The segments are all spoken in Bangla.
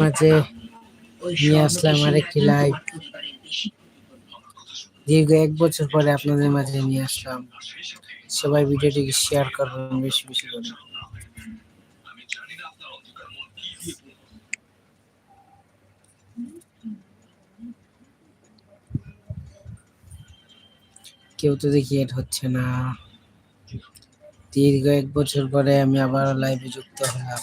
মাঝে নিয়ে আসলাম আরেকটি লাইভ দীর্ঘ এক বছর পরে আপনাদের মাঝে নিয়ে আসলাম। সবাই ভিডিওটিকে শেয়ার করবেন বেশি বেশি করে। কেউ তো দেখি এড হচ্ছে না। দীর্ঘ এক বছর পরে আমি আবার লাইভে যুক্ত হলাম।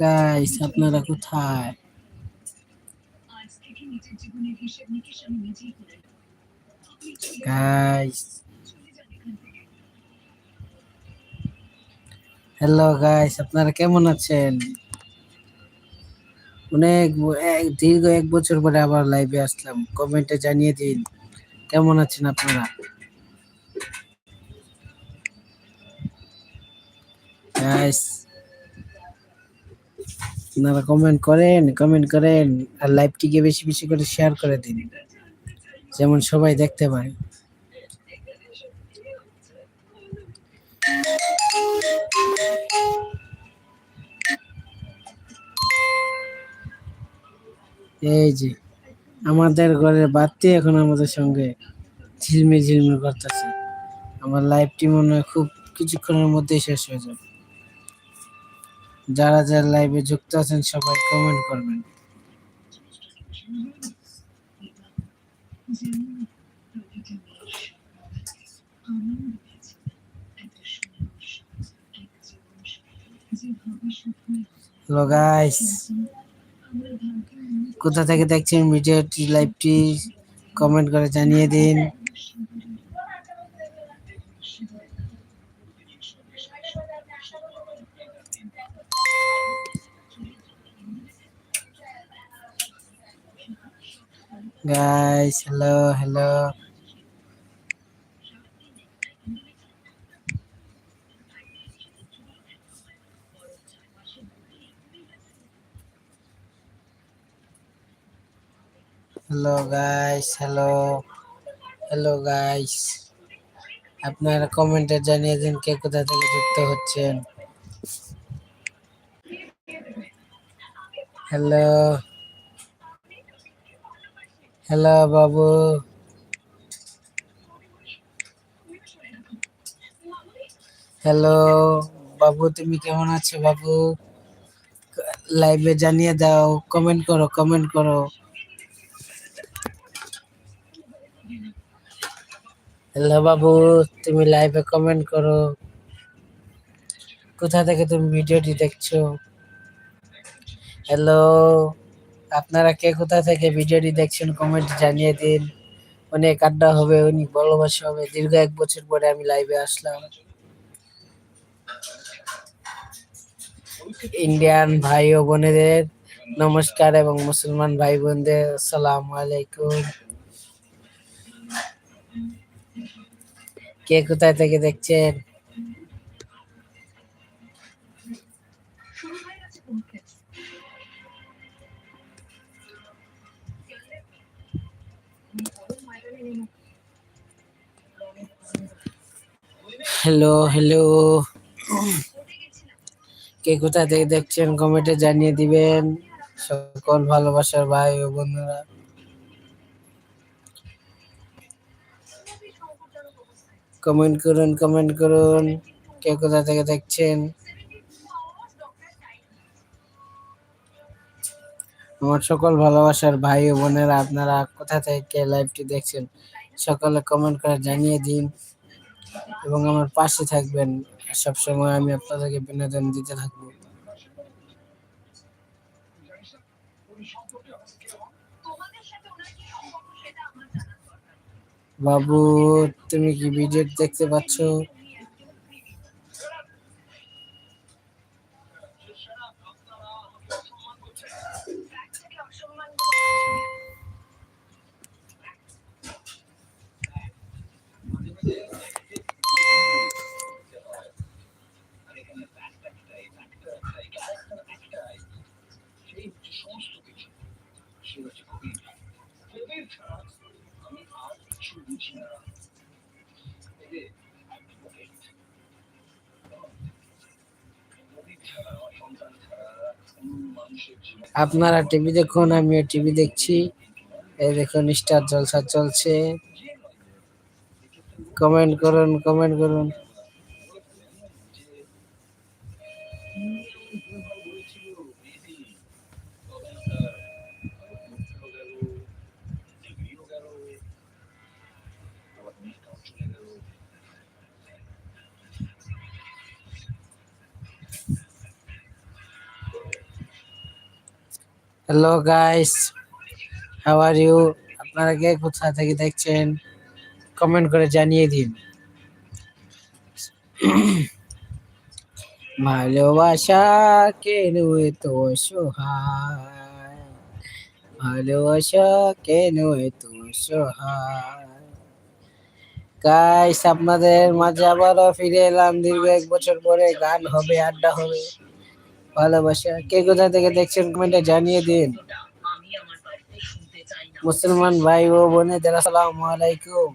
গাইস আপনারা কোথায়? গাইস হ্যালো গাইস আপনারা কেমন আছেন? অনেক দীর্ঘ এক বছর পরে আবার লাইভে আসলাম। কমেন্টে জানিয়ে দিন। কেমন আছেন আপনারা? গাইস আপনারা কমেন্ট করেন কমেন্ট করেন, আর লাইভটিকে বেশি বেশি করে শেয়ার করে দিন। যেমন সবাই দেখতে পায় এই যে, আমাদের ঘরের বাতি এখন আমাদের সঙ্গে ঝিলমিল ঝিলমিল করতেছে। আমার লাইভটি মনে হয় খুব কিছুক্ষণের মধ্যেই শেষ হয়ে যাবে। যারা যারা লাইভে যুক্ত আছেন, সবাই কমেন্ট করবেন। কোথা থেকে দেখছেন ভিডিওটি লাইভটি কমেন্ট করে জানিয়ে দিন। Guys hello hello hello guys hello hello guys আপনারা কমেন্টে জানিয়ে দিন কে কোথা থেকে যুক্ত হচ্ছেন। হ্যালো হ্যালো বাবু। হ্যালো বাবু, তুমি কেমন আছো বাবু? লাইভে জানিয়ে দাও কমেন্ট করো কমেন্ট করো। হ্যালো বাবু, তুমি লাইভে কমেন্ট করো। কোথা থেকে তুমি ভিডিওটি দেখছ? হ্যালো আপনারা কে কোথা থেকে ভিডিওটি দেখছেন কমেন্ট জানিয়ে দিন। অনেক আড্ডা হবে, অনেক ভালোবাসা হবে। দীর্ঘ এক বছর পরে আমি লাইভে আসলাম। ইন্ডিয়ান ভাই ও বোনেদের, নমস্কার এবং মুসলমান ভাই বোনদের, আসসালামু আলাইকুম। কে কোথায় থেকে দেখছেন? হ্যালো হ্যালো কে কোথা থেকে দেখছেন কমেন্টে জানিয়ে দিবেন। সকল ভালোবাসার ভাই ও বন্ধুরা। কমেন্ট করুন কমেন্ট করুন। কে কোথা থেকে দেখছেন? আমার সকল ভালোবাসার ভাই ও বোনেরা, আপনারা কোথা থেকে লাইভটি দেখছেন? সকলে কমেন্ট করে জানিয়ে দিন। এবং আমার পাশে থাকবেন। সবসময় আমি আপনাদেরকে বিনোদন দিতে থাকব। বাবু, তুমি কি ভিডিও দেখতে পাচ্ছ? আপনারা টিভি দেখুন, আমিও টিভি দেখছি। এই দেখুন, স্টার জলসা চলছে। কমেন্ট করুন কমেন্ট করুন। Hello guys how are you আপনারা কে কোথা থেকে দেখছেন? কমেন্ট করে জানিয়ে দিন। ভালোবাসা কেন তো সোহায় ভালোবাসা কেন তো সোহায় গাইস আপনাদের মাঝে আবারও ফিরে এলাম। দীর্ঘ এক বছর পরে গান হবে, আড্ডা হবে। ভালোবাসা। কে কোথা থেকে দেখছেন কমেন্টে জানিয়ে দিন। মুসলমান ভাই ও বোনেদের আসসালামু আলাইকুম।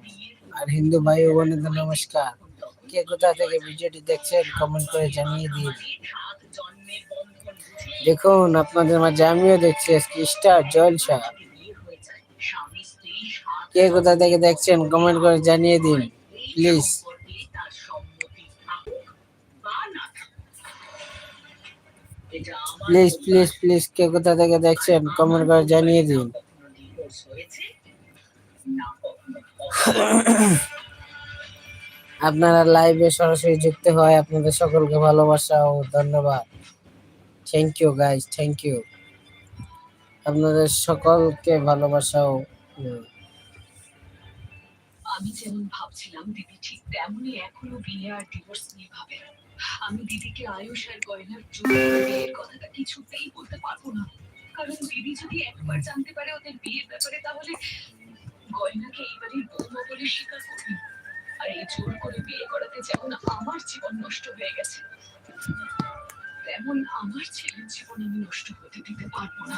আর হিন্দু ভাই ও বোনেদের নমস্কার। কে কোথা থেকে ভিডিওটি দেখছেন কমেন্ট করে জানিয়ে দিন। দেখুন, আপনাদের মাঝে আমিও দেখছি স্টার জলসা। কে কোথা থেকে দেখছেন কমেন্ট করে জানিয়ে দিন প্লিজ প্লিজ প্লিজ প্লিজ কে কোথা থেকে দেখছেন কমেন্ট করে জানিয়ে দিন। আপনারা লাইভে সরাসরি যুক্ত হয় আপনাদের সকলকে ভালোবাসা ও ধন্যবাদ। Thank you guys thank you আপনাদের সকলকে ভালোবাসা ও আমি যেমন ভাবছিলাম, দিদি ঠিক তেমনই এখনও বিয়ে আর ডিভোর্স নিয়ে ভাবে আমি দিদিকে আয়ুষ আর গয়নার বিয়ের কথাটা কিছুতেই বলতে পারব না। কারণ দিদি যদি একবার জানতে পারে ওদের বিয়ের ব্যাপারে, তাহলে গয়নাকে এইবারই বৌমা বলে স্বীকার করবে। আর এই জোর করে বিয়ে করাতে যেমন আমার জীবন নষ্ট হয়ে গেছে, তেমন আমার ছেলের জীবন আমি নষ্ট হতে দিতে পারব না।